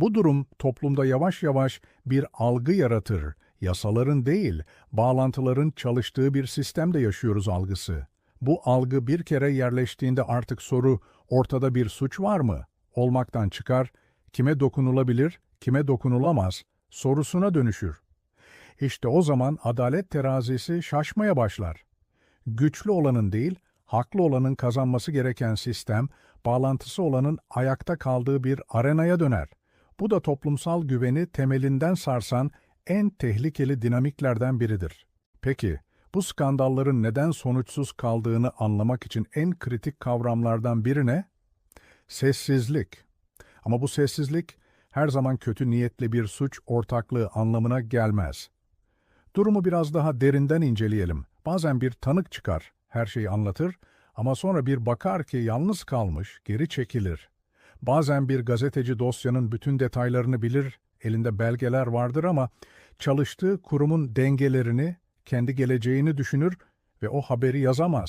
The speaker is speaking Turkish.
Bu durum toplumda yavaş yavaş bir algı yaratır. Yasaların değil, bağlantıların çalıştığı bir sistemde yaşıyoruz algısı. Bu algı bir kere yerleştiğinde artık soru ortada bir suç var mı? Olmaktan çıkar, kime dokunulabilir, kime dokunulamaz sorusuna dönüşür. İşte o zaman adalet terazisi şaşmaya başlar. Güçlü olanın değil, haklı olanın kazanması gereken sistem, bağlantısı olanın ayakta kaldığı bir arenaya döner. Bu da toplumsal güveni temelinden sarsan en tehlikeli dinamiklerden biridir. Peki, bu skandalların neden sonuçsuz kaldığını anlamak için en kritik kavramlardan biri ne? Sessizlik. Ama bu sessizlik her zaman kötü niyetli bir suç ortaklığı anlamına gelmez. Durumu biraz daha derinden inceleyelim. Bazen bir tanık çıkar, her şeyi anlatır ama sonra bir bakar ki yalnız kalmış, geri çekilir. Bazen bir gazeteci dosyanın bütün detaylarını bilir, elinde belgeler vardır ama çalıştığı kurumun dengelerini, kendi geleceğini düşünür ve o haberi yazamaz.